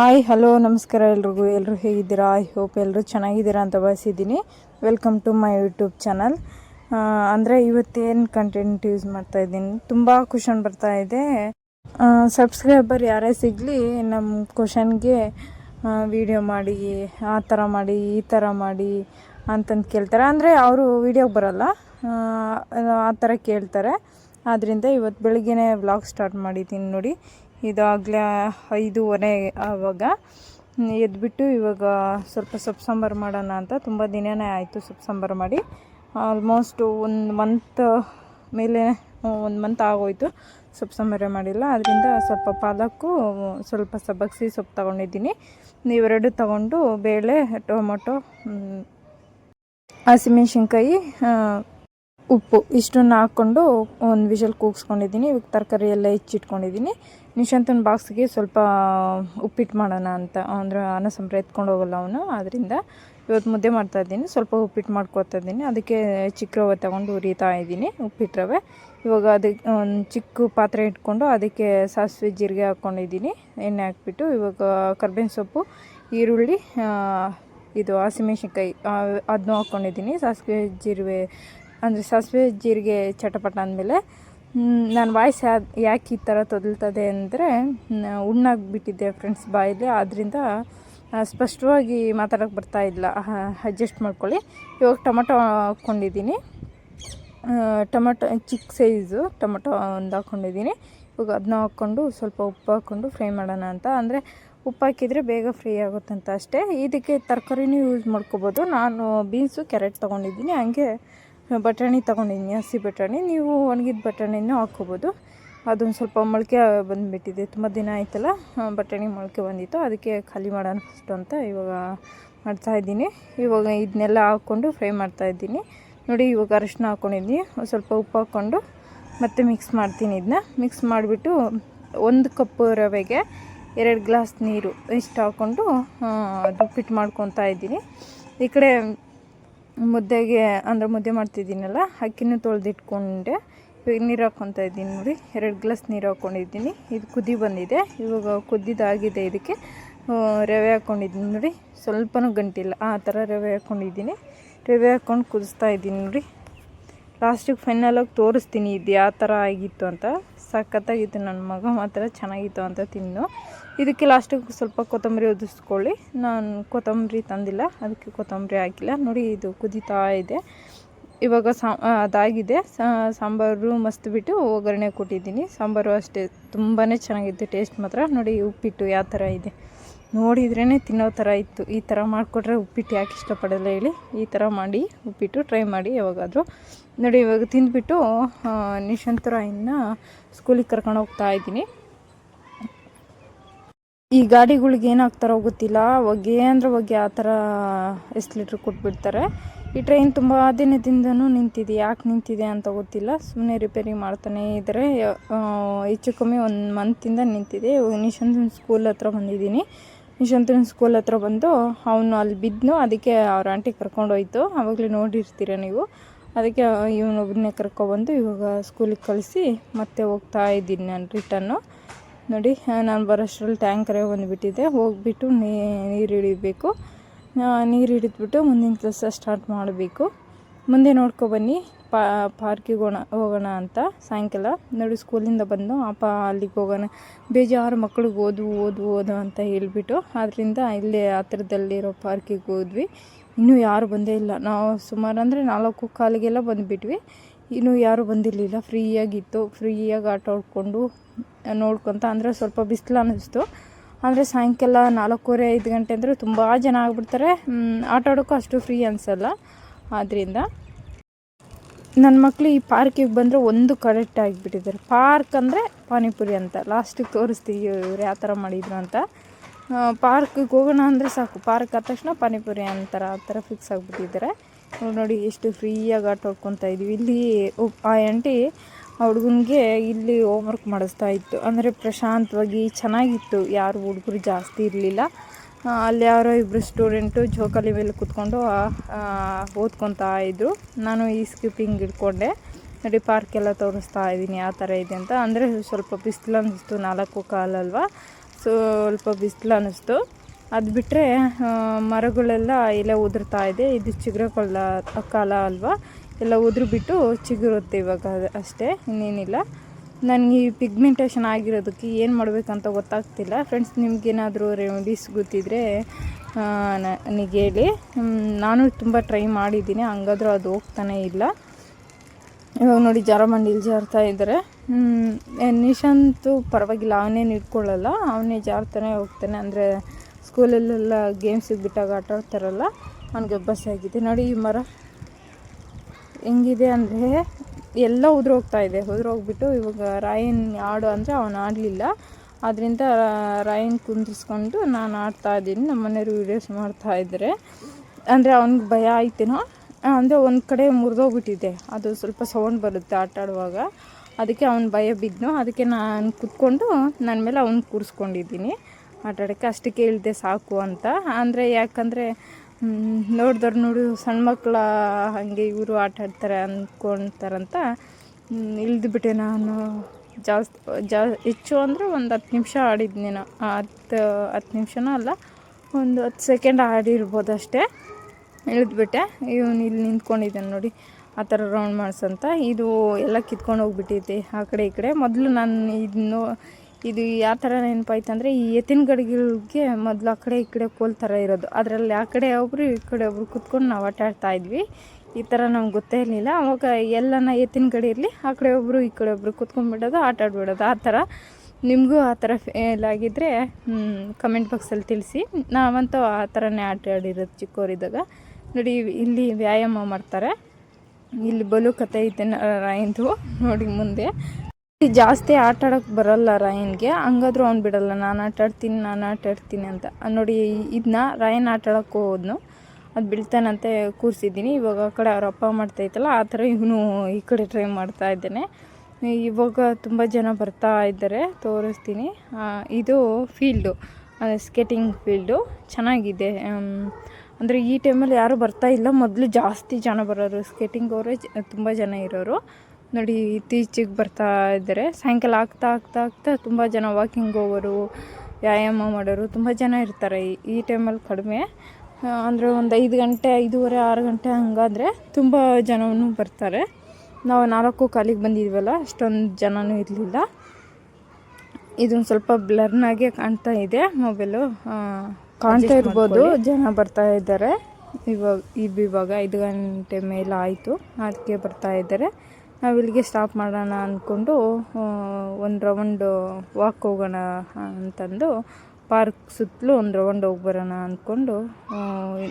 Hi hello ನಮಸ್ಕಾರ ಎಲ್ರಿಗೂ. ಎಲ್ಲರೂ ಹೇಗಿದ್ದೀರಾ? ಐ ಹೋಪ್ ಎಲ್ಲರೂ ಚೆನ್ನಾಗಿದ್ದೀರಾ ಅಂತ ಬಯಸಿದ್ದೀನಿ welcome to my YouTube channel ಅಂದರೆ ಇವತ್ತೇನು ಕಂಟೆಂಟ್ ಯೂಸ್ ಮಾಡ್ತಾ ಇದ್ದೀನಿ? ತುಂಬ ಕ್ವಶನ್ ಬರ್ತಾ ಇದೆ. ಸಬ್ಸ್ಕ್ರೈಬರ್ ಯಾರೇ ಸಿಗಲಿ ನಮ್ಮ ಕ್ವಶನ್ಗೆ ವಿಡಿಯೋ ಮಾಡಿ ಆ ಥರ ಮಾಡಿ ಈ ಥರ ಮಾಡಿ ಅಂತಂದು ಕೇಳ್ತಾರೆ. ಅಂದರೆ ಅವರು ವೀಡಿಯೋಗೆ ಬರೋಲ್ಲ. ಆ, ಥರ ಕೇಳ್ತಾರೆ. ಆದ್ದರಿಂದ ಇವತ್ತು ಬೆಳಿಗ್ಗೆನೇ ವ್ಲಾಗ್ ಸ್ಟಾರ್ಟ್ ಮಾಡಿದ್ದೀನಿ ನೋಡಿ. ಇದಾಗಲೇ ಐದೂವರೆ ಆವಾಗ. ಎದ್ಬಿಟ್ಟು ಇವಾಗ ಸ್ವಲ್ಪ ಸೊಪ್ಪು ಸಾಂಬಾರು ಮಾಡೋಣ ಅಂತ ತುಂಬ ದಿನನೇ ಆಯಿತು ಸೊಪ್ಪು ಸಾಂಬಾರು ಮಾಡಿ. ಆಲ್ಮೋಸ್ಟ್ ಒಂದು ಮಂತ್ ಮೇಲೆ, ಒಂದು ಮಂತ್ ಆಗೋಯ್ತು ಸೊಪ್ಪು ಸಾಂಬಾರೇ ಮಾಡಿಲ್ಲ. ಅದರಿಂದ ಸ್ವಲ್ಪ ಪಾಲಕ್ಕು, ಸ್ವಲ್ಪ ಸಬ್ಬಕ್ಸಿ ಸೊಪ್ಪು ತೊಗೊಂಡಿದ್ದೀನಿ. ಇವೆರಡು ತೊಗೊಂಡು ಬೇಳೆ, ಟೊಮೊಟೊ ಹಸಿಮೆಣ್ಸಿನ್ಕಾಯಿ ಉಪ್ಪು ಇಷ್ಟನ್ನು ಹಾಕ್ಕೊಂಡು ಒಂದು ವಿಷಲ್ ಕೂಗಿಸ್ಕೊಂಡಿದ್ದೀನಿ. ಇವಾಗ ತರಕಾರಿ ಎಲ್ಲ ಹೆಚ್ಚಿಟ್ಕೊಂಡಿದ್ದೀನಿ. ನಿಶಾಂತನ ಬಾಕ್ಸ್ಗೆ ಸ್ವಲ್ಪ ಉಪ್ಪಿಟ್ಟು ಮಾಡೋಣ ಅಂತ. ಅಂದರೆ ಅನ್ನ ಸಂಬ್ರ ಎತ್ಕೊಂಡು ಹೋಗಲ್ಲ ಅವನು. ಆದ್ದರಿಂದ ಇವತ್ತು ಮುದ್ದೆ ಮಾಡ್ತಾ ಇದ್ದೀನಿ. ಸ್ವಲ್ಪ ಉಪ್ಪಿಟ್ಟು ಮಾಡ್ಕೊತಾ ಇದ್ದೀನಿ. ಅದಕ್ಕೆ ಚಿಕ್ಕ ರವೆ ತಗೊಂಡು ಉರಿತಾ ಇದ್ದೀನಿ. ಉಪ್ಪಿಟ್ಟು ರವೆ. ಇವಾಗ ಅದಕ್ಕೆ ಒಂದು ಚಿಕ್ಕ ಪಾತ್ರೆ ಇಟ್ಕೊಂಡು ಅದಕ್ಕೆ ಸಾಸಿವೆ ಜೀರಿಗೆ ಹಾಕ್ಕೊಂಡಿದ್ದೀನಿ. ಎಣ್ಣೆ ಹಾಕ್ಬಿಟ್ಟು ಇವಾಗ ಕರ್ಬೇವಿನ ಸೊಪ್ಪು, ಈರುಳ್ಳಿ ಇದು ಹಸಿಮೆಣ್ಸಿನ್ಕಾಯಿ ಅದನ್ನೂ ಹಾಕ್ಕೊಂಡಿದ್ದೀನಿ. ಸಾಸಿವೆ ಜೀರಿಗೆ ಅಂದರೆ ಸಾಸಿವೆ ಜೀರಿಗೆ ಚಟಪಟ ಅಂದಮೇಲೆ ನಾನು ವಾಯ್ಸ್ ಯಾಕೆ ಈ ಥರ ತೊದಲ್ತದೆ ಅಂದರೆ ಉಣ್ಣಾಗಿಬಿಟ್ಟಿದ್ದೆ ಫ್ರೆಂಡ್ಸ್ ಬಾಯಲ್ಲಿ ಆದ್ದರಿಂದ ಸ್ಪಷ್ಟವಾಗಿ ಮಾತಾಡೋಕ್ಕೆ ಬರ್ತಾ ಇಲ್ಲ. ಅಡ್ಜಸ್ಟ್ ಮಾಡ್ಕೊಳ್ಳಿ. ಇವಾಗ ಟೊಮೊಟೊ ಹಾಕ್ಕೊಂಡಿದ್ದೀನಿ ಟೊಮೊಟೊ ಚಿಕ್ಕ ಸೈಜು ಟೊಮೊಟೊ ಒಂದು ಹಾಕ್ಕೊಂಡಿದ್ದೀನಿ ಇವಾಗ ಅದನ್ನ ಹಾಕ್ಕೊಂಡು ಸ್ವಲ್ಪ ಉಪ್ಪು ಹಾಕ್ಕೊಂಡು ಫ್ರೈ ಮಾಡೋಣ ಅಂತ. ಅಂದರೆ ಉಪ್ಪು ಹಾಕಿದರೆ ಬೇಗ ಫ್ರೈ ಆಗುತ್ತಂತ ಅಷ್ಟೇ. ಇದಕ್ಕೆ ತರಕಾರಿನೂ ಯೂಸ್ ಮಾಡ್ಕೋಬೋದು. ನಾನು ಬೀನ್ಸು, ಕ್ಯಾರೆಟ್ ತೊಗೊಂಡಿದ್ದೀನಿ. ಹಂಗೆ ಬಟಾಣಿ ತೊಗೊಂಡಿದ್ದೀನಿ, ಹಸಿ ಬಟಾಣಿ. ನೀವು ಒಣಗಿದ ಬಟಾಣಿನೂ ಹಾಕ್ಕೋಬೋದು. ಅದೊಂದು ಸ್ವಲ್ಪ ಮೊಳಕೆ ಬಂದುಬಿಟ್ಟಿದೆ. ತುಂಬ ದಿನ ಆಯ್ತಲ್ಲ ಬಟಾಣಿ ಮೊಳಕೆ ಬಂದಿತ್ತು. ಅದಕ್ಕೆ ಖಾಲಿ ಮಾಡೋಣ ಫಸ್ಟು ಅಂತ ಇವಾಗ ಮಾಡ್ತಾಯಿದ್ದೀನಿ ಇವಾಗ ಇದನ್ನೆಲ್ಲ ಹಾಕ್ಕೊಂಡು ಫ್ರೈ ಮಾಡ್ತಾಯಿದ್ದೀನಿ ನೋಡಿ, ಇವಾಗ ಅರಿಶಿನ ಹಾಕ್ಕೊಂಡಿದ್ದೀನಿ. ಸ್ವಲ್ಪ ಉಪ್ಪು ಹಾಕ್ಕೊಂಡು ಮತ್ತೆ ಮಿಕ್ಸ್ ಮಾಡ್ತೀನಿ ಇದನ್ನ ಮಿಕ್ಸ್ ಮಾಡಿಬಿಟ್ಟು ಒಂದು ಕಪ್ ರವೆಗೆ ಎರಡು ಗ್ಲಾಸ್ ನೀರು ಇಷ್ಟು ಹಾಕ್ಕೊಂಡು ಅದು ಫಿಟ್ ಮಾಡ್ಕೊತಾ ಇದ್ದೀನಿ. ಈ ಕಡೆ ಮುದ್ದೆಗೆ ಅಂದರೆ ಮುದ್ದೆ ಮಾಡ್ತಿದ್ದೀನಲ್ಲ, ಅಕ್ಕಿನೂ ತೊಳೆದಿಟ್ಕೊಂಡೆ. ಇವಾಗ ನೀರು ಹಾಕ್ಕೊತಾ ಇದ್ದೀನಿ ನೋಡಿ, ಎರಡು ಗ್ಲಾಸ್ ನೀರು ಹಾಕ್ಕೊಂಡಿದ್ದೀನಿ. ಇದು ಕುದಿ ಬಂದಿದೆ, ಇವಾಗ ಕುದ್ದಿದ್ದಾಗಿದೆ ಇದಕ್ಕೆ. ರವೆ ಹಾಕ್ಕೊಂಡಿದ್ದೀನಿ ನೋಡಿ, ಸ್ವಲ್ಪನೂ ಗಂಟಿಲ್ಲ, ಆ ಥರ ರವೆ ಹಾಕ್ಕೊಂಡಿದ್ದೀನಿ. ರವೆ ಹಾಕ್ಕೊಂಡು ಕುದಿಸ್ತಾ ಇದ್ದೀನಿ ನೋಡಿ. ಲಾಸ್ಟಿಗೆ ಫೈನಲಾಗಿ ತೋರಿಸ್ತೀನಿ, ಇದು ಯಾವ ಥರ ಆಗಿತ್ತು ಅಂತ. ಸಖತ್ತಾಗಿತ್ತು, ನನ್ನ ಮಗ ಮಾತ್ರ ಚೆನ್ನಾಗಿತ್ತು ಅಂತ ತಿನ್ನು ಇದಕ್ಕೆ ಲಾಸ್ಟಿಗೆ ಸ್ವಲ್ಪ ಕೊತ್ತಂಬರಿ ಉದಿಸ್ಕೊಳ್ಳಿ. ನಾನು ಕೊತ್ತಂಬರಿ ತಂದಿಲ್ಲ ಅದಕ್ಕೆ ಕೊತ್ತಂಬರಿ ಹಾಕಿಲ್ಲ. ನೋಡಿ ಇದು ಕುದೀತಾ ಇದೆ. ಇವಾಗ ಸಾ ಅದಾಗಿದೆ. ಸಾಂಬಾರು ಮಸ್ತ್ ಬಿಟ್ಟು ಒಗ್ಗರಣೆ ಕೊಟ್ಟಿದ್ದೀನಿ. ಸಾಂಬಾರು ಅಷ್ಟೇ ತುಂಬಾ ಚೆನ್ನಾಗಿತ್ತು ಟೇಸ್ಟ್ ಮಾತ್ರ. ನೋಡಿ ಉಪ್ಪಿಟ್ಟು ಯಾವ ಥರ ಇದೆ. ನೋಡಿದ್ರೇ ತಿನ್ನೋ ಥರ ಇತ್ತು. ಈ ಥರ ಮಾಡಿಕೊಟ್ರೆ ಉಪ್ಪಿಟ್ಟು ಯಾಕೆ ಇಷ್ಟಪಡಲ್ಲ ಹೇಳಿ. ಈ ಥರ ಮಾಡಿ ಉಪ್ಪಿಟ್ಟು ಟ್ರೈ ಮಾಡಿ ಯಾವಾಗಾದರೂ. ನೋಡಿ ಇವಾಗ ತಿಂದುಬಿಟ್ಟು ಆ, ನಿಶಾಂತರ ಇನ್ನು ಸ್ಕೂಲಿಗೆ ಕರ್ಕೊಂಡು ಹೋಗ್ತಾ ಇದ್ದೀನಿ. ಈ ಗಾಡಿಗಳಿಗೆ ಏನಾಗ್ತಾರೋ ಗೊತ್ತಿಲ್ಲ. ಹೊಗೆ ಅಂದ್ರೆ ಹೊಗೆ ಆ ಥರ ಎಸ್ಲೇಟ್ರ್ ಕೊಟ್ಬಿಡ್ತಾರೆ. ಈ ಟ್ರೈನ್ ತುಂಬ ದಿನದಿಂದನೂ ನಿಂತಿದೆ. ಯಾಕೆ ನಿಂತಿದೆ ಅಂತ ಗೊತ್ತಿಲ್ಲ. ಸುಮ್ಮನೆ ರಿಪೇರಿ ಮಾಡ್ತಾನೆ ಇದ್ದಾರೆ ಆ, ಹೆಚ್ಚು ಕಮ್ಮಿ ಒಂದು ಮಂತಿಂದ ನಿಂತಿದೆ. ನಿಶಾಂತನ ಸ್ಕೂಲ್ ಹತ್ರ ಬಂದಿದ್ದೀನಿ. ನಿಶಾಂತನ ಸ್ಕೂಲ್ ಹತ್ರ ಬಂದು ಅವನು ಅಲ್ಲಿ ಬಿದ್ದನು ಅದಕ್ಕೆ ಅವ್ರ ಆಂಟಿ ಕರ್ಕೊಂಡೋಯ್ತು ಆವಾಗಲೇ ನೋಡಿರ್ತೀರ ನೀವು. ಅದಕ್ಕೆ ಇವನೊಬ್ಬನೇ ಕರ್ಕೊಬಂದು ಇವಾಗ ಸ್ಕೂಲಿಗೆ ಕಳಿಸಿ ಮತ್ತೆ ಹೋಗ್ತಾ ಇದ್ದೀನಿ ನಾನು ರಿಟರ್ನು ನೋಡಿ ನಾನು ಬರೋಷ್ಟರಲ್ಲಿ ಟ್ಯಾಂಕರೇ ಬಂದುಬಿಟ್ಟಿದೆ. ಹೋಗ್ಬಿಟ್ಟು ನೀರು ಹಿಡಿಬೇಕು. ನೀರು ಹಿಡಿದ್ಬಿಟ್ಟು ಮುಂದಿನ ಕೆಲಸ ಸ್ಟಾರ್ಟ್ ಮಾಡಬೇಕು. ಮುಂದೆ ನೋಡ್ಕೊಬನ್ನಿ ಪಾ ಪಾರ್ಕಿಗೆ ಹೋಗೋಣ ಹೋಗೋಣ ಅಂತ. ಸಾಯಂಕಾಲ. ನೋಡಿ ಸ್ಕೂಲಿಂದ ಬಂದು ಅಪ್ಪ ಅಲ್ಲಿಗೆ ಹೋಗೋಣ. ಬೇಜಾರು ಮಕ್ಳಿಗೆ ಓದು ಓದು ಓದು ಅಂತ ಹೇಳ್ಬಿಟ್ಟು ಆದ್ದರಿಂದ ಇಲ್ಲೇ ಹತ್ರದಲ್ಲಿರೋ ಪಾರ್ಕಿಗೆ ಹೋದ್ವಿ. ಇನ್ನೂ ಯಾರು ಬಂದೇ ಇಲ್ಲ. ನಾವು ಸುಮಾರು ಅಂದರೆ ನಾಲ್ಕು ಕಾಲಿಗೆಲ್ಲ ಬಂದುಬಿಟ್ವಿ. ಇನ್ನೂ ಯಾರೂ ಬಂದಿರಲಿಲ್ಲ. ಫ್ರೀಯಾಗಿತ್ತು. ಫ್ರೀಯಾಗಿ ಆಟ ಆಡ್ಕೊಂಡು ನೋಡ್ಕೊತ, ಅಂದರೆ ಸ್ವಲ್ಪ ಬಿಸಿಲು ಅನ್ನಿಸ್ತು. ಅಂದರೆ ಸಾಯಂಕಾಲ ನಾಲ್ಕೂವರೆ, ಐದು ಗಂಟೆ ಅಂದರೆ ತುಂಬ ಜನ ಆಗ್ಬಿಡ್ತಾರೆ. ಆಟ ಆಡೋಕ್ಕೂ ಅಷ್ಟು ಫ್ರೀ ಅನಿಸಲ್ಲ. ಆದ್ದರಿಂದ ನನ್ನ ಮಕ್ಕಳು ಈ ಪಾರ್ಕಿಗೆ ಬಂದರೆ ಒಂದು ಕರೆಕ್ಟ್ ಆಗಿಬಿಟ್ಟಿದ್ದಾರೆ. ಪಾರ್ಕ್ ಅಂದರೆ ಪಾನಿಪುರಿ ಅಂತ, ಲಾಸ್ಟಿಗೆ ತೋರಿಸ್ತೀವಿ ಇವ್ರು ಯಾವ ಥರ ಮಾಡಿದ್ರು ಅಂತ. ಪಾರ್ಕಿಗೆ ಹೋಗೋಣ ಅಂದರೆ ಸಾಕು. ಪಾರ್ಕ್ ಆದ ತಕ್ಷಣ ಪಾನಿಪುರಿ ಅಂತಾರೆ, ಆ ಥರ ಫಿಕ್ಸ್ ಆಗಿಬಿಟ್ಟಿದ್ದಾರೆ. ನೋಡಿ ಎಷ್ಟು ಫ್ರೀಯಾಗಿ ಆಟ ಆಡ್ಕೊತಾ ಇದ್ವಿ. ಇಲ್ಲಿ ಆ ಆಂಟಿ ಹುಡುಗನಿಗೆ ಇಲ್ಲಿ ಹೋಮ್ವರ್ಕ್ ಮಾಡಿಸ್ತಾ ಇತ್ತು. ಅಂದರೆ ಪ್ರಶಾಂತವಾಗಿ ಚೆನ್ನಾಗಿತ್ತು. ಯಾರು ಹುಡುಗರು ಜಾಸ್ತಿ ಇರಲಿಲ್ಲ. ಅಲ್ಲಿ ಯಾರೋ ಇಬ್ಬರು ಸ್ಟೂಡೆಂಟು ಜೋಕಾಲಿ ಮೇಲೆ ಕೂತ್ಕೊಂಡು ಓದ್ಕೊತಾ ಇದ್ದರು ನಾನು ಈ ಸ್ಕಿಪ್ಪಿಂಗ್ ಇಟ್ಕೊಂಡೆ ನೋಡಿ ಪಾರ್ಕ್ ಎಲ್ಲ ತೋರಿಸ್ತಾ ಇದ್ದೀನಿ ಆ ಥರ ಇದೆ ಅಂತ. ಅಂದರೆ ಸ್ವಲ್ಪ ಬಿಸಿಲು ಅನ್ನಿಸ್ತು, ನಾಲ್ಕು ಕಾಲಲ್ವಾ. ಸ್ವಲ್ಪ ಬಿಸಿಲು ಅನ್ನಿಸ್ತು. ಅದು ಬಿಟ್ಟರೆ ಮರಗಳೆಲ್ಲ ಎಲೆ ಉದುರ್ತಾ ಇದೆ. ಇದು ಚಿಗುರ ಕಾಲ ಅಲ್ವಾ? ಎಲ್ಲ ಉದುರು ಬಿಟ್ಟು ಚಿಗುರುತ್ತೆ ಇವಾಗ ಅಷ್ಟೇ, ಇನ್ನೇನಿಲ್ಲ. ನನಗೆ ಈ ಪಿಗ್ಮೆಂಟೇಷನ್ ಆಗಿರೋದಕ್ಕೆ ಏನು ಮಾಡಬೇಕಂತ ಗೊತ್ತಾಗ್ತಿಲ್ಲ. ಫ್ರೆಂಡ್ಸ್ ನಿಮಗೇನಾದರೂ ರೆಮಿಡೀಸ್ ಗೊತ್ತಿದ್ರೆ ನನಗೆ ಹೇಳಿ. ನಾನು ತುಂಬ ಟ್ರೈ ಮಾಡಿದ್ದೀನಿ. ಹಂಗಾದ್ರೂ ಅದು ಹೋಗ್ತಾನೆ ಇಲ್ಲ. ಇವಾಗ ನೋಡಿ ಜಾರ ಮಂಡಿಲಿ ಜಾರ್ತಾ ಇದ್ದಾರೆ ನಿಶಾಂತು ಪರವಾಗಿಲ್ಲ. ಅವನೇನು ಇಟ್ಕೊಳ್ಳಲ್ಲ. ಅವನೇ ಜಾರ್ತಾನೆ ಹೋಗ್ತಾನೆ. ಅಂದರೆ ಸ್ಕೂಲಲ್ಲೆಲ್ಲ ಗೇಮ್ಸಿಗೆ ಬಿಟ್ಟಾಗ ಆಟ ಆಡ್ತಾರಲ್ಲ, ಅವ್ನಿಗೆ ಅಭ್ಯಾಸ ಆಗಿದೆ. ನೋಡಿ ಈ ಮರ. ಹೆಂಗಿದೆ ಅಂದರೆ ಎಲ್ಲ ಉದುರೋಗ್ತಾ ಇದೆ. ಉದುರೋಗ್ಬಿಟ್ಟು ಇವಾಗ ರಾಯನ್ ಆಡು ಅಂದರೆ ಅವನು ಆಡಲಿಲ್ಲ. ಅದರಿಂದ ರಾಯನ್ ಕುಂದಿಸ್ಕೊಂಡು ನಾನು ಆಡ್ತಾ ಇದ್ದೀನಿ. ನಮ್ಮ ಮನೆಯವರು ವೀಡಿಯೋಸ್ ಮಾಡ್ತಾ ಇದ್ದಾರೆ ಅಂದರೆ ಅವ್ನಿಗೆ ಭಯ ಆಯ್ತೇನೋ, ಅಂದರೆ ಒಂದು ಕಡೆ ಮುರಿದೋಗ್ಬಿಟ್ಟಿದೆ. ಅದು ಸ್ವಲ್ಪ ಸೌಂಡ್ ಬರುತ್ತೆ ಆಟ ಆಡುವಾಗ. ಅದಕ್ಕೆ ಅವ್ನು ಭಯ ಬಿದ್ದನು ಅದಕ್ಕೆ ನಾನು ಕುತ್ಕೊಂಡು ನನ್ನ ಮೇಲೆ ಅವ್ನು ಕೂರಿಸ್ಕೊಂಡಿದ್ದೀನಿ. ಆಟ ಆಡೋಕ್ಕೆ ಅಷ್ಟಕ್ಕೆ ಇಳಿದೆ ಸಾಕು ಅಂತ. ಅಂದರೆ ಯಾಕಂದರೆ ನೋಡಿದವ್ರು ನೋಡು, ಸಣ್ಣ ಮಕ್ಕಳ ಹಾಗೆ ಇವರು ಆಟ ಆಡ್ತಾರೆ ಅಂದ್ಕೊಳ್ತಾರಂತ ಇಳಿದ್ಬಿಟ್ಟೆ ನಾನು. ಜಾಸ್ತಿ, ಜಾ, ಹೆಚ್ಚು ಅಂದರೆ ಒಂದು ಹತ್ತು ನಿಮಿಷ ಆಡಿದ್ನೇನೋ ಹತ್ತು ಹತ್ತು ನಿಮಿಷನೂ ಅಲ್ಲ, ಒಂದು ಹತ್ತು ಸೆಕೆಂಡ್ ಆಡಿರ್ಬೋದು ಅಷ್ಟೇ. ಇಳಿದ್ಬಿಟ್ಟೆ. ಇವನು ಇಲ್ಲಿ ನಿಂತ್ಕೊಂಡಿದ್ದಾನೆ ನೋಡಿ, ಆ ಥರ ರೌಂಡ್ ಮಾಡ್ಸಂತ ಇದು ಎಲ್ಲ ಕಿತ್ಕೊಂಡು ಹೋಗ್ಬಿಟ್ಟಿದ್ದೆ ಆ ಕಡೆ ಈ ಕಡೆ. ಮೊದಲು ನಾನು ಇದನ್ನು ಇದು ಯಾವ ಥರ ನೆನಪಾಯ್ತು ಅಂದರೆ ಈ ಎತ್ತಿನ ಗಡಿಗಳಿಗೆ ಮೊದಲು ಆ ಕಡೆ ಈ ಕಡೆ ಕೋಲ್ ಥರ ಇರೋದು. ಅದರಲ್ಲಿ ಆ ಕಡೆ ಒಬ್ಬರು ಈ ಕಡೆ ಒಬ್ರು ಕುತ್ಕೊಂಡು ನಾವು ಆಟ ಆಡ್ತಾ ಇದ್ವಿ. ಈ ಥರ ನಮ್ಗೆ ಗೊತ್ತೇ ಇರಲಿಲ್ಲ. ಅವಾಗ ಎಲ್ಲನ ಎತ್ತಿನ ಗಡಿ ಇರಲಿ, ಆ ಕಡೆ ಒಬ್ಬರು ಈ ಕಡೆ ಒಬ್ಬರು ಕುತ್ಕೊಂಡ್ಬಿಡೋದು ಆಟ ಆಡ್ಬಿಡೋದು. ಆ ಥರ ನಿಮಗೂ ಆ ಥರ ಫೇಲ್ ಆಗಿದ್ದರೆ ಕಮೆಂಟ್ ಬಾಕ್ಸಲ್ಲಿ ತಿಳಿಸಿ. ನಾವಂತೂ ಆ ಥರನೇ ಆಟ ಆಡಿರೋದು ಚಿಕ್ಕವರಿದ್ದಾಗ ನೋಡಿ, ಇಲ್ಲಿ ವ್ಯಾಯಾಮ ಮಾಡ್ತಾರೆ. ಇಲ್ಲಿ ಬಲು ಕತೆ ಐತೆ ನಾರಾಯಣದು. ನೋಡಿ, ಮುಂದೆ. ಜಾಸ್ತಿ ಆಟ ಆಡೋಕ್ಕೆ ಬರಲ್ಲ ರಾಯನ್ಗೆ. ಹಂಗಾದ್ರೂ ಅವ್ನು ಬಿಡಲ್ಲ, ನಾನು ಆಟ ಆಡ್ತೀನಿ, ನಾನು ಆಟ ಆಡ್ತೀನಿ ಅಂತ. ನೋಡಿ ಇದನ್ನ ರಾಯನ್ ಆಟ ಆಡೋಕ್ಕೆ ಹೋದ್ನು. ಅದು ಬೀಳ್ತಾನಂತೆ ಕೂರಿಸಿದ್ದೀನಿ. ಇವಾಗ ಆ ಕಡೆ ಅವ್ರ ಅಪ್ಪ ಮಾಡ್ತಾಯಿತ್ತಲ್ಲ ಆ ಥರ ಇವನು ಈ ಕಡೆ ಟ್ರೈ ಮಾಡ್ತಾ ಇದ್ದಾನೆ. ಇವಾಗ ತುಂಬ ಜನ ಬರ್ತಾ ಇದ್ದಾರೆ, ತೋರಿಸ್ತೀನಿ. ಇದು ಫೀಲ್ಡು ಸ್ಕೇಟಿಂಗ್ ಫೀಲ್ಡು ಚೆನ್ನಾಗಿದೆ. ಅಂದರೆ ಈ ಟೈಮಲ್ಲಿ ಯಾರೂ ಬರ್ತಾ ಇಲ್ಲ. ಮೊದಲು ಜಾಸ್ತಿ ಜನ ಬರೋರು ಸ್ಕೇಟಿಂಗ್ ಅವರೇ ತುಂಬ ಜನ ಇರೋರು. ನೋಡಿ ಇತ್ತೀಚೆಗೆ ಬರ್ತಾ ಇದ್ದಾರೆ ಸಾಯಂಕಾಲ ಆಗ್ತಾ ಆಗ್ತಾ ಆಗ್ತಾ ತುಂಬ ಜನ ವಾಕಿಂಗ್ ಹೋಗೋರು ವ್ಯಾಯಾಮ ಮಾಡೋರು ತುಂಬ ಜನ ಇರ್ತಾರೆ. ಈ- ಈ ಟೈಮಲ್ಲಿ ಕಡಿಮೆ. ಅಂದರೆ ಒಂದು ಐದು ಗಂಟೆ ಐದೂವರೆ ಆರು ಗಂಟೆ ಹಂಗಾದರೆ ತುಂಬ ಜನವೂ ಬರ್ತಾರೆ. ನಾವು ನಾಲ್ಕು ಕಾಲಿಗೆ ಬಂದಿದ್ವಲ್ಲ ಅಷ್ಟೊಂದು ಜನನೂ ಇರಲಿಲ್ಲ. ಇದೊಂದು ಸ್ವಲ್ಪ ಬ್ಲರ್ನಾಗೆ ಕಾಣ್ತಾ ಇದೆ. ಮೊಬೈಲು ಕಾಣ್ತಾ ಇರ್ಬೋದು. ಜನ ಬರ್ತಾ ಇದ್ದಾರೆ. ಇವಾಗ ಇವಾಗ ಐದು ಗಂಟೆ ಮೇಲೆ ಆಯಿತು. ಅದಕ್ಕೆ ಬರ್ತಾ ಇದ್ದಾರೆ. ನಾವು ಇಲ್ಲಿಗೆ ಸ್ಟಾಪ್ ಮಾಡೋಣ ಅಂದ್ಕೊಂಡು ಒಂದು ರೌಂಡು ವಾಕ್ ಹೋಗೋಣ ಅಂತಂದು ಪಾರ್ಕ್ ಸುತ್ತಲೂ ಒಂದು ರೌಂಡ್ ಹೋಗಿ ಬರೋಣ ಅಂದ್ಕೊಂಡು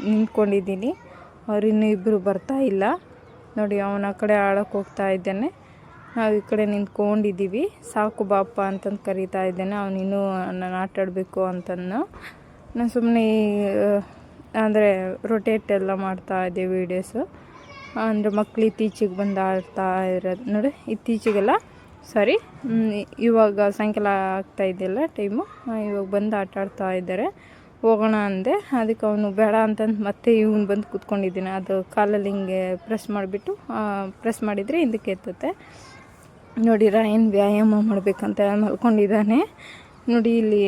ನಿಂತ್ಕೊಂಡಿದ್ದೀನಿ. ಅವ್ರು ಇನ್ನೂ ಇಬ್ಬರು ಬರ್ತಾ ಇಲ್ಲ. ನೋಡಿ, ಅವನ ಕಡೆ ಆಡೋಕ್ಕೆ ಹೋಗ್ತಾ ಇದ್ದಾನೆ. ನಾವು ಈ ಕಡೆ ನಿಂತ್ಕೊಂಡಿದ್ದೀವಿ. ಸಾಕು ಬಾಪ ಅಂತಂದು ಕರಿತಾ ಇದ್ದಾನೆ. ಅವನಿನ್ನೂ ನಾನು ಆಟಾಡಬೇಕು ಅಂತಂದು ನಾನು ಸುಮ್ಮನೆ ಅಂದರೆ ರೊಟೇಟ್ ಎಲ್ಲ ಮಾಡ್ತಾ ಇದ್ದೆ ವೀಡಿಯೋಸು ಅಂದರೆ ಮಕ್ಳು ಇತ್ತೀಚೆಗೆ ಬಂದು ಆಡ್ತಾ ಇರೋದು ನೋಡಿ, ಇತ್ತೀಚೆಗೆಲ್ಲ ಸಾರಿ ಇವಾಗ ಸಾಯಂಕಾಲ ಆಗ್ತಾ ಇದೆಯಲ್ಲ ಟೈಮು ಇವಾಗ ಬಂದು ಆಟ ಆಡ್ತಾ ಇದ್ದಾರೆ. ಹೋಗೋಣ ಅಂದೆ, ಅದಕ್ಕೆ ಅವನು ಬೇಡ ಅಂತಂದು ಮತ್ತೆ ಇವನು ಬಂದು ಕೂತ್ಕೊಂಡಿದ್ದೀನಿ. ಅದು ಕಾಲಲ್ಲಿ ಹಿಂಗೆ ಪ್ರೆಸ್ ಮಾಡಿಬಿಟ್ಟು ಪ್ರೆಸ್ ಮಾಡಿದರೆ ಹಿಂದಕ್ಕೆ ಎತ್ತುತ್ತೆ. ನೋಡಿರ ಏನು ವ್ಯಾಯಾಮ ಮಾಡಬೇಕಂತ ಮಲ್ಕೊಂಡಿದ್ದಾನೆ. ನೋಡಿ ಇಲ್ಲಿ,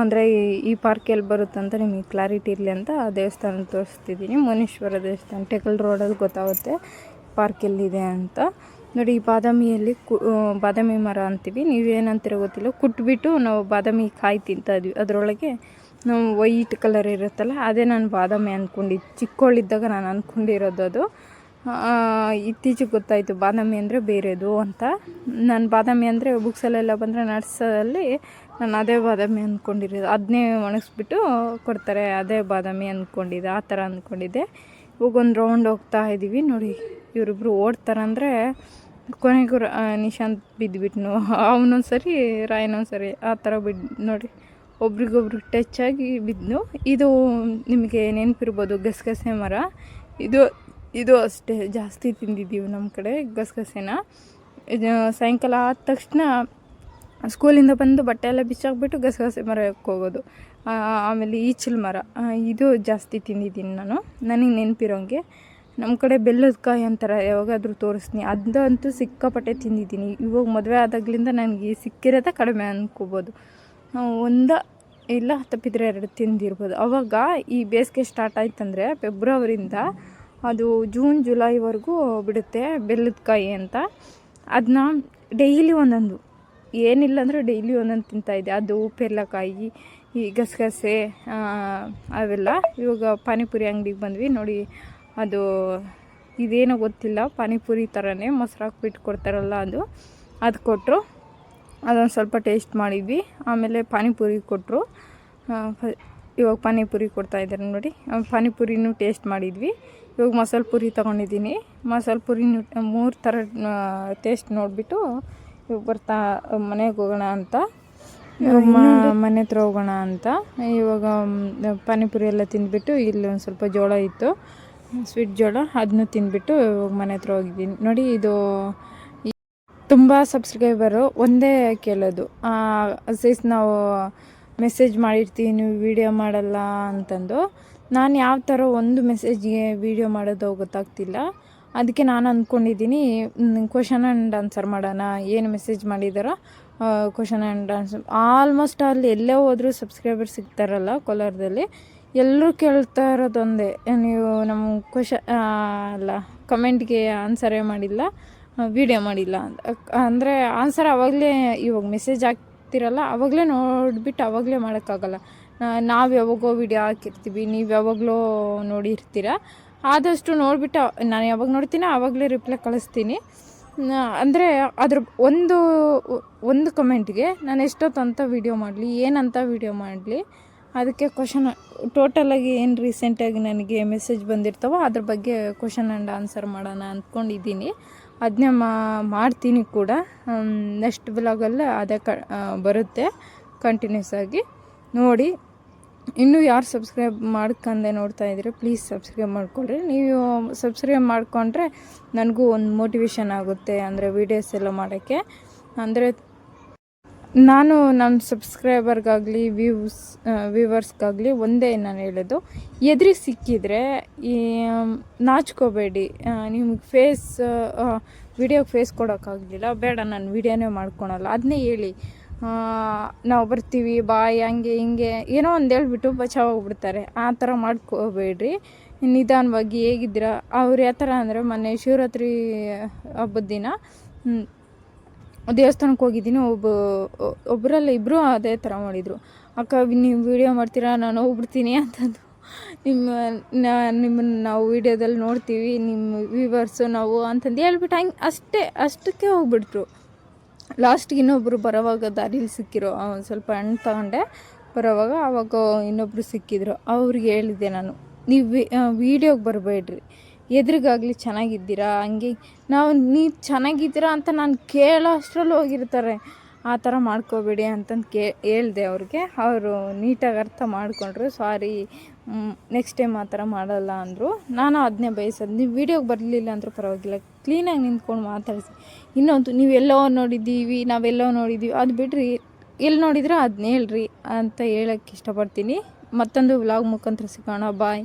ಅಂದರೆ ಈ ಪಾರ್ಕ್ ಎಲ್ಲಿ ಬರುತ್ತಂತ ನಿಮಗೆ ಕ್ಲಾರಿಟಿ ಇರಲಿ ಅಂತ ಆ ದೇವಸ್ಥಾನ ತೋರಿಸ್ತಿದ್ದೀನಿ. ಮುನೀಶ್ವರ ದೇವಸ್ಥಾನ ಟೆಕಲ್ ರೋಡಲ್ಲಿ ಗೊತ್ತಾಗುತ್ತೆ ಪಾರ್ಕ್ ಎಲ್ಲಿದೆ ಅಂತ. ನೋಡಿ, ಈ ಬಾದಾಮಿಯಲ್ಲಿ ಕು ಬಾದಾಮಿ ಮರ ಅಂತೀವಿ. ನೀವೇನಂತೀರ ಗೊತ್ತಿಲ್ಲ. ಕುಟ್ಬಿಟ್ಟು ನಾವು ಬಾದಾಮಿ ಕಾಯಿ ತಿಂತಾ ಅದರೊಳಗೆ ನಾವು ವೈಟ್ ಕಲರ್ ಇರುತ್ತಲ್ಲ, ಅದೇ ನಾನು ಬಾದಾಮಿ ಅಂದ್ಕೊಂಡಿದ್ದು ಚಿಕ್ಕವಳಿದ್ದಾಗ ನಾನು ಅಂದ್ಕೊಂಡಿರೋದು ಅದು. ಇತ್ತೀಚೆಗೆ ಗೊತ್ತಾಯಿತು, ಬಾದಾಮಿ ಅಂದರೆ ಬೇರೆದು ಅಂತ. ನಾನು ಬಾದಾಮಿ ಅಂದರೆ ಬುಕ್ಸಲ್ಲೆಲ್ಲ ಬಂದರೆ ನಟ್ಸಲ್ಲಿ ನಾನು ಅದೇ ಬಾದಾಮಿ ಅಂದ್ಕೊಂಡಿರೋದು ಅದನ್ನೇ ಒಣಗಿಸ್ಬಿಟ್ಟು ಕೊಡ್ತಾರೆ, ಅದೇ ಬಾದಾಮಿ ಅಂದ್ಕೊಂಡಿದ್ದೆ ಆ ಥರ ಅಂದ್ಕೊಂಡಿದ್ದೆ ಇವಾಗ ಒಂದು ರೌಂಡ್ ಹೋಗ್ತಾ ಇದ್ದೀವಿ ನೋಡಿ, ಇವರಿಬ್ರು ಓಡ್ತಾರಂದರೆ ಕೊನೆಗೂ ನಿಶಾಂತ್ ಬಿದ್ದುಬಿಟ್ನು ಅವನೊಂದ್ಸರಿ ಸರಿ ರಾಯನೊಂದು ಸರಿ ಆ ಥರ ಬಿದ್ದು ನೋಡಿ, ಒಬ್ರಿಗೊಬ್ರು ಟಚ್ ಆಗಿ ಬಿದ್ನು. ಇದು ನಿಮಗೆ ನೆನಪಿರ್ಬೋದು, ಗಸಗಸೆ ಮರ. ಇದು ಇದು ಅಷ್ಟೇ, ಜಾಸ್ತಿ ತಿಂದಿದ್ದೀವಿ ನಮ್ಮ ಕಡೆ ಗಸಗಸೆನ. ಸಾಯಂಕಾಲ ಆದ ತಕ್ಷಣ ಸ್ಕೂಲಿಂದ ಬಂದು ಬಟ್ಟೆ ಎಲ್ಲ ಬಿಚ್ಚಾಕ್ಬಿಟ್ಟು ಗಸಗಸೆ ಮರಕ್ಕೆ ಹೋಗೋದು. ಆಮೇಲೆ ಈಚಲ್ ಮರ. ಇದು ಜಾಸ್ತಿ ತಿಂದಿದ್ದೀನಿ ನಾನು. ನನಗೆ ನೆನಪಿರೋಂಗೆ. ನಮ್ಮ ಕಡೆ ಬೆಲ್ಲದ ಕಾಯಿ ಅಂತಾರೆ, ಯಾವಾಗಾದರೂ ತೋರಿಸ್ತೀನಿ. ಅದಂತೂ ಸಿಕ್ಕಾಪಟ್ಟೆ ತಿಂದಿದ್ದೀನಿ. ಇವಾಗ ಮದುವೆ ಆದಾಗ್ಲಿಂದ ನನಗೆ ಸಿಕ್ಕಿರೋದೇ ಕಡಿಮೆ ಅಂದ್ಕೋಬೋದು ಒಂದು ಇಲ್ಲ, ತಪ್ಪಿದ್ರೆ ಎರಡು ತಿಂದಿರ್ಬೋದು. ಅವಾಗ ಈ ಬೇಸಿಗೆ ಸ್ಟಾರ್ಟ್ ಆಯ್ತಂದರೆ ಫೆಬ್ರವರಿಂದ ಅದು ಜೂನ್, ಜುಲೈವರೆಗೂ ಬಿಡುತ್ತೆ ಬೆಲ್ಲದ ಕಾಯಿ ಅಂತ. ಅದನ್ನ ಡೈಲಿ ಒಂದೊಂದು ಏನಿಲ್ಲ ಅಂದರೆ ಡೈಲಿ ಒಂದೊಂದು ತಿಂತಾಯಿದ್ದೆ ಅದು ಪೇರ್ಲಕಾಯಿ, ಈ ಗಸಗಸೆ ಅವೆಲ್ಲ. ಇವಾಗ ಪಾನಿಪುರಿ ಅಂಗಡಿಗೆ ಬಂದ್ವಿ. ನೋಡಿ, ಅದು ಇದೇನೋ ಗೊತ್ತಿಲ್ಲ. ಪಾನಿಪುರಿ ಥರನೇ ಮೊಸರು ಹಾಕ್ಬಿಟ್ಟು ಕೊಡ್ತಾರಲ್ಲ ಅದು. ಅದು ಕೊಟ್ಟರು ಅದೊಂದು ಸ್ವಲ್ಪ ಟೇಸ್ಟ್ ಮಾಡಿದ್ವಿ. ಆಮೇಲೆ ಪಾನಿಪುರಿ ಕೊಟ್ಟರು ಇವಾಗ ಪಾನಿಪುರಿ ಕೊಡ್ತಾ ಇದ್ದಾರೆ ನೋಡಿ. ಪಾನಿಪುರಿನೂ ಟೇಸ್ಟ್ ಮಾಡಿದ್ವಿ. ಇವಾಗ ಮಸಾಲೆ ಪುರಿ ತೊಗೊಂಡಿದ್ದೀನಿ. ಮಸಾಲೆ ಪುರಿನೂ, ಮೂರು ಥರ ಟೇಸ್ಟ್ ನೋಡಿಬಿಟ್ಟು ಬರ್ತಾ ಮನೆಗೆ ಹೋಗೋಣ ಅಂತ. ಮನೆ ಹತ್ರ ಹೋಗೋಣ ಅಂತ. ಇವಾಗ ಪಾನಿಪುರಿ ಎಲ್ಲ ತಿಂದ್ಬಿಟ್ಟು ಇಲ್ಲಿ ಒಂದು ಸ್ವಲ್ಪ ಜೋಳ ಇತ್ತು. ಸ್ವೀಟ್ ಜೋಳ ಅದನ್ನು ತಿಂದ್ಬಿಟ್ಟು ಇವಾಗ ಮನೆ ಹತ್ರ ಹೋಗಿದ್ದೀನಿ. ನೋಡಿ ಇದು ತುಂಬ ಸಬ್ಸ್ಕ್ರೈಬರು ಒಂದೇ ಕೇಳೋದು. ಸೈಸ್ ನಾವು ಮೆಸೇಜ್ ಮಾಡಿರ್ತೀವಿ ನೀವು ವಿಡಿಯೋ ಮಾಡಲ್ಲ ಅಂತಂದು. ನಾನು ಯಾವ ಥರ ಒಂದು ಮೆಸೇಜ್ಗೆ ವಿಡಿಯೋ ಮಾಡೋದು ಗೊತ್ತಾಗ್ತಿಲ್ಲ. ಅದಕ್ಕೆ ನಾನು ಅಂದ್ಕೊಂಡಿದ್ದೀನಿ ಕ್ವಶನ್ ಆ್ಯಂಡ್ ಆನ್ಸರ್ ಮಾಡೋಣ. ಏನು ಮೆಸೇಜ್ ಮಾಡಿದಾರೋ ಕ್ವಶನ್ ಆ್ಯಂಡ್ ಆನ್ಸರ್ ಆಲ್ಮೋಸ್ಟ್ ಅಲ್ಲಿ ಎಲ್ಲೇ ಹೋದರೂ ಸಬ್ಸ್ಕ್ರೈಬರ್ ಸಿಗ್ತಾರಲ್ಲ ಕೋಲಾರದಲ್ಲಿ, ಎಲ್ಲರೂ ಕೇಳ್ತಾ ಇರೋದೊಂದೇ. ನೀವು ನಮ್ಮ ಕ್ವಶ ಅಲ್ಲ ಕಮೆಂಟ್ಗೆ ಆನ್ಸರೇ ಮಾಡಿಲ್ಲ ವಿಡಿಯೋ ಮಾಡಿಲ್ಲ ಅಂದರೆ ಆನ್ಸರ್ ಆವಾಗಲೇ ಇವಾಗ ಮೆಸೇಜ್ ಹಾಕ್ತಿರಲ್ಲ ಆವಾಗಲೇ ನೋಡಿಬಿಟ್ಟು ಆವಾಗಲೇ ಮಾಡೋಕ್ಕಾಗಲ್ಲ. ನಾವು ಯಾವಾಗೋ ವಿಡಿಯೋ ಹಾಕಿರ್ತೀವಿ, ನೀವು ಯಾವಾಗಲೋ ನೋಡಿರ್ತೀರ ಆದಷ್ಟು ನೋಡಿಬಿಟ್ಟು, ನಾನು ಯಾವಾಗ ನೋಡ್ತೀನೋ ಆವಾಗಲೇ ರಿಪ್ಲೈ ಕಳಿಸ್ತೀನಿ. ಅಂದರೆ ಅದ್ರ ಒಂದು ಒಂದು ಕಮೆಂಟ್ಗೆ ನಾನು ಎಷ್ಟೊತ್ತು ಅಂತ ವೀಡಿಯೋ ಮಾಡಲಿ, ಏನಂತ ವೀಡಿಯೋ ಮಾಡಲಿ, ಅದಕ್ಕೆ ಕ್ವಶನ್ ಟೋಟಲಾಗಿ ಏನು ರೀಸೆಂಟಾಗಿ ನನಗೆ ಮೆಸೇಜ್ ಬಂದಿರ್ತಾವೋ ಅದ್ರ ಬಗ್ಗೆ ಕ್ವಶನ್ ಆ್ಯಂಡ್ ಆನ್ಸರ್ ಮಾಡೋಣ ಅಂದ್ಕೊಂಡಿದ್ದೀನಿ ಅದನ್ನೇ ಮಾಡ್ತೀನಿ ಕೂಡ. ನೆಕ್ಸ್ಟ್ ಬ್ಲಾಗಲ್ಲೇ ಅದೇ ಕ ಬರುತ್ತೆ. ಕಂಟಿನ್ಯೂಸ್ ಆಗಿ ನೋಡಿ. ಇನ್ನೂ ಯಾರು ಸಬ್ಸ್ಕ್ರೈಬ್ ಮಾಡ್ಕೊಂಡೆ ನೋಡ್ತಾ ಇದ್ದೀರಿ ಪ್ಲೀಸ್ ಸಬ್ಸ್ಕ್ರೈಬ್ ಮಾಡ್ಕೊಳ್ರಿ. ನೀವು ಸಬ್ಸ್ಕ್ರೈಬ್ ಮಾಡಿಕೊಂಡ್ರೆ ನನಗೂ ಒಂದು ಮೋಟಿವೇಶನ್ ಆಗುತ್ತೆ, ಅಂದರೆ ವೀಡಿಯೋಸ್ ಎಲ್ಲ ಮಾಡೋಕ್ಕೆ. ಅಂದರೆ ನಾನು ನನ್ನ ಸಬ್ಸ್ಕ್ರೈಬರ್ಗಾಗಲಿ ವ್ಯೂಸ್ ವ್ಯೂವರ್ಸ್ಗಾಗಲಿ ಒಂದೇ ನಾನು ಹೇಳೋದು. ಎದುರಿಗೆ ಸಿಕ್ಕಿದರೆ ಈ ನಾಚ್ಕೋಬೇಡಿ. ನಿಮ್ಗೆ ಫೇಸ್ ವಿಡಿಯೋಗೆ ಫೇಸ್ ಕೊಡೋಕ್ಕಾಗಲಿಲ್ಲ. ಬೇಡ, ನಾನು ವಿಡಿಯೋನೇ ಮಾಡ್ಕೊಳಲ್ಲ. ಅದನ್ನೇ ಹೇಳಿ. ನಾವು ಬರ್ತೀವಿ, ಬಾಯ್, ಹಂಗೆ, ಹಿಂಗೆ, ಏನೋ ಒಂದು ಹೇಳ್ಬಿಟ್ಟು ಬಚಾವ್ ಹೋಗ್ಬಿಡ್ತಾರೆ ಆ ಥರ ಮಾಡ್ಕೋಬೇಡ್ರಿ. ನಿಧಾನವಾಗಿ ಹೇಗಿದ್ದೀರಾ? ಅವ್ರು ಯಾವ ಥರ ಅಂದರೆ ಮೊನ್ನೆ ಶಿವರಾತ್ರಿ ಹಬ್ಬದ ದಿನ ದೇವಸ್ಥಾನಕ್ಕೆ ಹೋಗಿದ್ದೀನಿ. ಒಬ್ಬ ಒಬ್ಬರಲ್ಲ ಇಬ್ಬರು ಅದೇ ಥರ ಮಾಡಿದರು. ಅಕ್ಕ, ನೀವು ವೀಡಿಯೋ ಮಾಡ್ತೀರಾ? ನಾನು ಹೋಗ್ಬಿಡ್ತೀನಿ ಅಂತಂದು. ನಿಮ್ಮ ನಿಮ್ಮನ್ನ ನಾವು ವೀಡಿಯೋದಲ್ಲಿ ನೋಡ್ತೀವಿ, ನಿಮ್ಮ ವ್ಯೂವರ್ಸು ನಾವು ಅಂತಂದು ಹೇಳ್ಬಿಟ್ಟು ಹಂಗೆ ಅಷ್ಟೇ, ಅಷ್ಟಕ್ಕೆ ಹೋಗ್ಬಿಟ್ರು. ಲಾಸ್ಟ್ಗೆ ಇನ್ನೊಬ್ಬರು ಬರೋವಾಗ ದಾರಿಲಿ ಸಿಕ್ಕಿರೋ ಸ್ವಲ್ಪ ಹಣ್ಣು ತಗೊಂಡೆ. ಬರೋವಾಗ ಅವಾಗ ಇನ್ನೊಬ್ಬರು ಸಿಕ್ಕಿದ್ರು. ಅವ್ರಿಗೆ ಹೇಳಿದೆ ನಾನು, ನೀವು ವೀಡಿಯೋಗೆ ಬರಬೇಡ್ರಿ. ಎದುರಿಗಾಗಲಿ ಚೆನ್ನಾಗಿದ್ದೀರಾ? ಹಂಗೆ, ನಾವು ನೀವು ಚೆನ್ನಾಗಿದ್ದೀರಾ ಅಂತ ನಾನು ಕೇಳೋ ಅಷ್ಟರಲ್ಲಿ ಹೋಗಿರ್ತಾರೆ. ಆ ಥರ ಮಾಡ್ಕೋಬೇಡಿ ಅಂತಂದು ಕೇ ಹೇಳ್ದೆ ಅವ್ರಿಗೆ. ಅವರು ನೀಟಾಗಿ ಅರ್ಥ ಮಾಡಿಕೊಂಡ್ರು. ಸಾರಿ ನೆಕ್ಸ್ಟ್ ಟೈಮ್ ಆ ಥರ ಮಾಡಲ್ಲ ಅಂದರು. ನಾನು ಅದನ್ನೇ ಬಯಸೋದು. ನೀವು ವೀಡಿಯೋಗೆ ಬರಲಿಲ್ಲ ಅಂದರೂ ಪರವಾಗಿಲ್ಲ. ಕ್ಲೀನಾಗಿ ನಿಂತ್ಕೊಂಡು ಮಾತಾಡಿಸಿ. ಇನ್ನೊಂದು ನೀವೆಲ್ಲೋ ನೋಡಿದ್ದೀವಿ, ನಾವೆಲ್ಲೋ ನೋಡಿದ್ದೀವಿ ಅದು ಬಿಡ್ರಿ. ಎಲ್ಲಿ ನೋಡಿದ್ರೆ ಅದನ್ನ ಹೇಳ್ರಿ ಅಂತ ಹೇಳೋಕ್ಕೆ ಇಷ್ಟಪಡ್ತೀನಿ. ಮತ್ತೊಂದು ವ್ಲಾಗ್ ಮುಖಾಂತರ ಸಿಗೋಣ. ಬಾಯ್